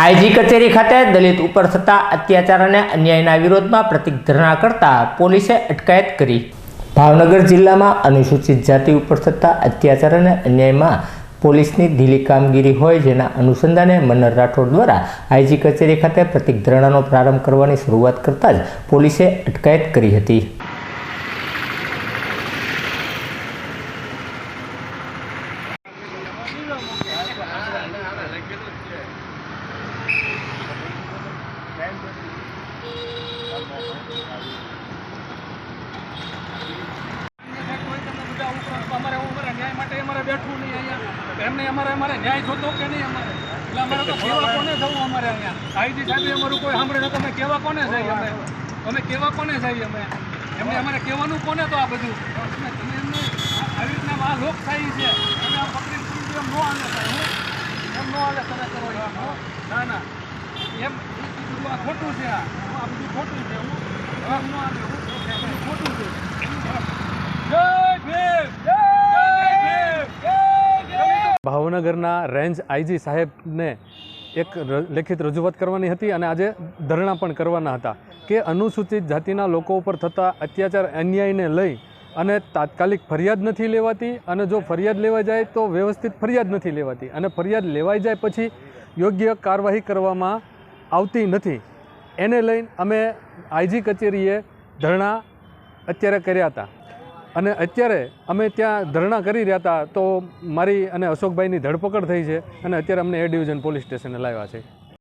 IG કચેરી ખાતે દલિત ઉપર થતા અત્યાચાર અને અન્યાયના વિરોધમાં પ્રતિક ધરણા કરતા પોલીસે અટકાયત કરી. ભાવનગર જિલ્લામાં અનુસૂચિત જાતિ ઉપર થતા અત્યાચાર અને અન્યાયમાં પોલીસની ઢીલી કામગીરી હોય જેના અનુસંધાને મન્નર રાઠોડ દ્વારા આઈજી કચેરી ખાતે પ્રતિક ધરણાનો પ્રારંભ કરવાની શરૂઆત કરતાં જ પોલીસે અટકાયત કરી હતી. અમારે ન્યાય માટે કે નહીં અમારે એટલે અમારે કોને જવું અમારે અહીંયા અમારું કોઈ સાંભળે તો કેવા કોને અમે અમે કેવા કોને જઈએ અમે એમને અમારે કહેવાનું કોને તો આ બધું એમને આવી રીતના આ લોકશાહી છે તમે આ. પબ્લિક એમ હું એમ ન હાલે તમે કરો ના ના એમ આ ખોટું છે આ બધું ખોટું છે. હું ભાવનગરના રેન્જ આઈજી સાહેબને એક લેખિત રજૂઆત કરવાની હતી અને આજે ધરણા પણ કરવાના હતા કે અનુસૂચિત જાતિના લોકો ઉપર થતા અત્યાચાર અન્યાયને લઈ અને તાત્કાલિક ફરિયાદ નથી લેવાતી અને જો ફરિયાદ લેવાઈ જાય તો વ્યવસ્થિત ફરિયાદ નથી લેવાતી અને ફરિયાદ લેવાઈ જાય પછી યોગ્ય કાર્યવાહી કરવામાં આવતી નથી. એને લઈને અમે આઈજી કચેરીએ ધરણા અત્યારે કર્યા હતા. અને અત્યારે અમે ત્યાં ધરણા કરી રહ્યા હતા તો મારી અને અશોકભાઈની ધરપકડ થઈ છે અને અત્યારે અમને એ ડિવિઝન પોલીસ સ્ટેશને લાવ્યા છે.